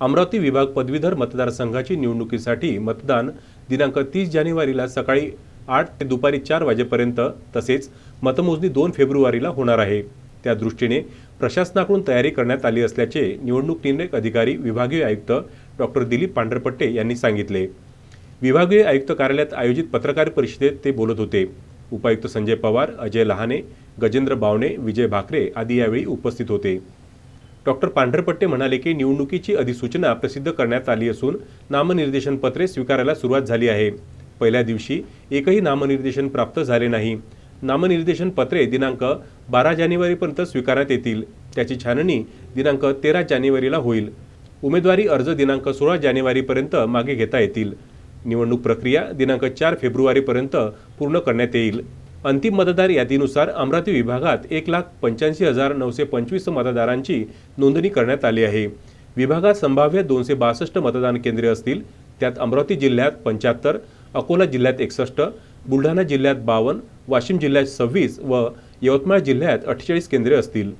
अमरावती विभाग पदवीधर मतदारसंघाची निवडणुकीसाठी मतदान दिनांक तीस जानेवारीला सकाळी आठ ते दुपारी चार वाजेपर्यंत तसेच मतमोजणी दोन फेब्रुवारीला होणार आहे. त्या दृष्टीने प्रशासनाकडून तयारी करण्यात आली असल्याचे निवडणूक निर्णय अधिकारी विभागीय आयुक्त डॉक्टर दिलीप पांढरपट्टे यांनी सांगितले. विभागीय आयुक्त कार्यालयात आयोजित पत्रकार परिषदेत ते बोलत होते. उपायुक्त संजय पवार अजय लहाने गजेंद्र बावणे विजय भाकरे आदी यावेळी उपस्थित होते. डॉक्टर पांढरपट्टे म्हणाले की निवडणुकीची अधिसूचना प्रसिद्ध करण्यात आली असून नामनिर्देशन पत्रे स्वीकारायला सुरुवात झाली आहे. पहिल्या दिवशी एकही नामनिर्देशन प्राप्त झाले नाही. नामनिर्देशन पत्रे दिनांक बारा जानेवारीपर्यंत स्वीकारण्यात येतील. त्याची छाननी दिनांक तेरा जानेवारीला होईल. उमेदवारी अर्ज दिनांक सोळा जानेवारीपर्यंत मागे घेता येतील. निवडणूक प्रक्रिया दिनांक चार फेब्रुवारीपर्यंत पूर्ण करण्यात येईल. अंतिम मतदार यादीनुसार अमरावती विभागात एक लाख पंच्याऐंशी हजार नऊशे पंचवीस मतदारांची नोंदणी करण्यात आली आहे. विभागात संभाव्य दोनशे बासष्ट मतदान केंद्रे असतील. त्यात अमरावती जिल्ह्यात पंच्याहत्तर अकोला जिल्ह्यात एकसष्ट बुलढाणा जिल्ह्यात बावन्न वाशिम जिल्ह्यात सव्वीस व यवतमाळ जिल्ह्यात अठ्ठेचाळीस केंद्रे असतील.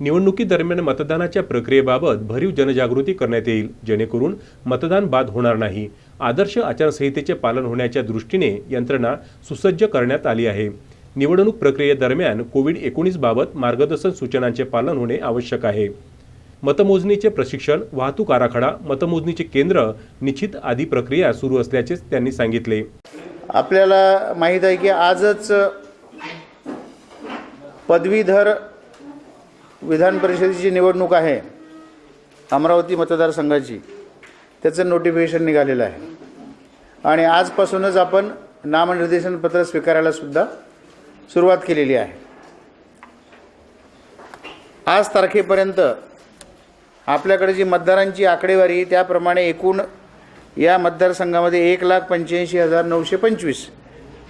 निवडणुकीदरम्यान मतदानाच्या प्रक्रियेबाबत भरीव जनजागृती करण्यात येईल. जेणेकरून मतदान बाद होणार नाही. आदर्श आचारसंहितेचे पालन होण्याच्या दृष्टीने यंत्रणा सुसज्ज करण्यात आली आहे. निवडणूक प्रक्रियेदरम्यान कोविड एकोणीसबाबत मार्गदर्शन सूचनांचे पालन होणे आवश्यक आहे. मतमोजणीचे प्रशिक्षण वाहतूक आराखडा मतमोजणीचे केंद्र निश्चित आदी प्रक्रिया सुरू असल्याचे त्यांनी सांगितले. आपल्याला माहीत आहे की आजच पदवीधर विधान परिषदेची निवडणूक आहे. अमरावती मतदारसंघाची. त्याचं नोटिफिकेशन निघालेलं आहे. आणि आजपासूनच आपण नामनिर्देशन पत्र स्वीकारायला सुद्धा सुरुवात केलेली आहे. आज तारखेपर्यंत आपल्याकडे जी मतदारांची आकडेवारी त्याप्रमाणे एकूण या मतदारसंघामध्ये एक लाख पंच्याऐंशी हजार नऊशे पंचवीस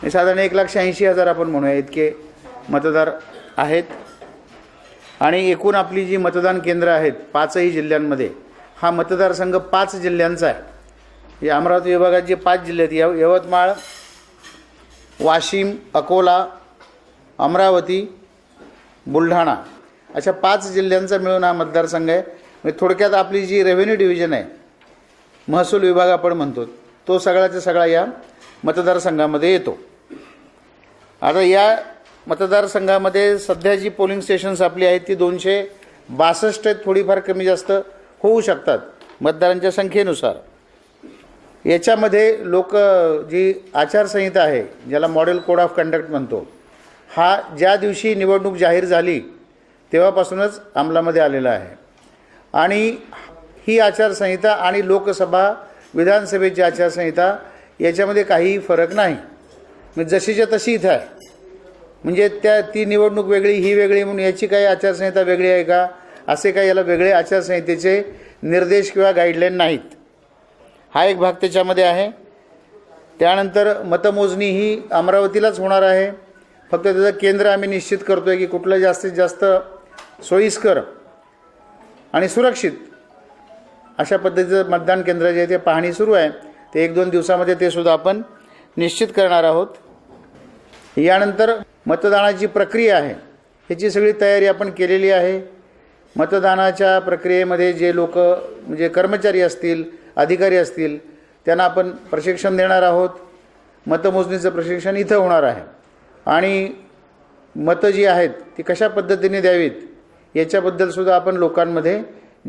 साधारण एक लाख शहाऐंशी हजार आपण म्हणूया इतके मतदार आहेत. आणि एकूण आपली जी मतदान केंद्र आहेत पाचही जिल्ह्यांमध्ये हा मतदारसंघ पाच जिल्ह्यांचा आहे. या अमरावती विभागात जे पाच जिल्हे आहेत यव यवतमाळ वाशिम अकोला अमरावती बुलढाणा अशा पाच जिल्ह्यांचा मिळून हा मतदारसंघ आहे. म्हणजे थोडक्यात आपली जी रेव्हेन्यू डिव्हिजन आहे महसूल विभाग आपण म्हणतो तो सगळ्याचा सगळा या मतदारसंघामध्ये येतो. आता या मतदारसंघामध्ये सध्या जी पोलिंग स्टेशन्स आपली आहेत ती दोनशे बासष्ट आहेत थोडीफार कमी जास्त होऊ शकतात मतदारांच्या संख्येनुसार. याच्यामध्ये लोक जी आचारसंहिता आहे ज्याला मॉडेल कोड ऑफ कंडक्ट म्हणतो हा ज्या दिवशी निवडणूक जाहीर झाली तेव्हापासूनच अंमलामध्ये आलेला आहे. आणि ही आचारसंहिता आणि लोकसभा विधानसभेची आचारसंहिता याच्यामध्ये काहीही फरक नाही. म्हणजे जशीच्या तशी इथं आहे. म्हणजे त्या ती निवडणूक वेगळी ही वेगळी म्हणून याची काही आचारसंहिता वेगळी आहे का? असे काही याला वेगळे आचारसंहितेचे निर्देश किंवा गाईडलाईन नाहीत. हा एक भाग त्याच्यामध्ये आहे. त्यानंतर मतमोजणी ही अमरावतीलाच होणार आहे. फक्त त्याचं केंद्र आम्ही निश्चित करतो आहे की कुठलं जास्तीत जास्त सोयीस्कर आणि सुरक्षित अशा पद्धतीचं मतदान केंद्र जे आहे ते पाहणी सुरू आहे. ते एक दोन दिवसामध्ये ते सुद्धा आपण निश्चित करणार आहोत. यानंतर मतदानाची प्रक्रिया आहे. ह्याची सगळी तयारी आपण केलेली आहे. मतदानाच्या प्रक्रियेमध्ये जे लोक म्हणजे कर्मचारी असतील अधिकारी असतील त्यांना आपण प्रशिक्षण देणार आहोत. मतमोजणीचं प्रशिक्षण इथं होणार आहे. आणि मतं जी आहेत ती कशा पद्धतीने द्यावीत? याच्याबद्दलसुद्धा आपण लोकांमध्ये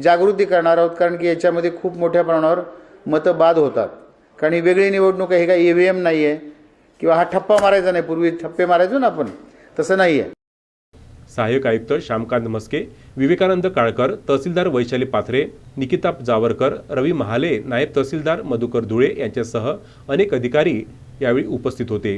जागृती करणार आहोत कारण की याच्यामध्ये खूप मोठ्या प्रमाणावर मतं बाद होतात. कारण ही वेगळी निवडणूक आहे हे काय ई व्ही एम नाही आहे किंवा हा ठप्पा मारायचा नाही पूर्वी ठप्पे मारायचो ना आपण तसं नाही आहे सहाय्यक आयुक्त श्यामकांत मस्के विवेकानंद काळकर तहसीलदार वैशाली पाथरे निकिता जावरकर रवी महाले नायब तहसीलदार मधुकर धुळे यांच्यासह अनेक अधिकारी यावेळी उपस्थित होते.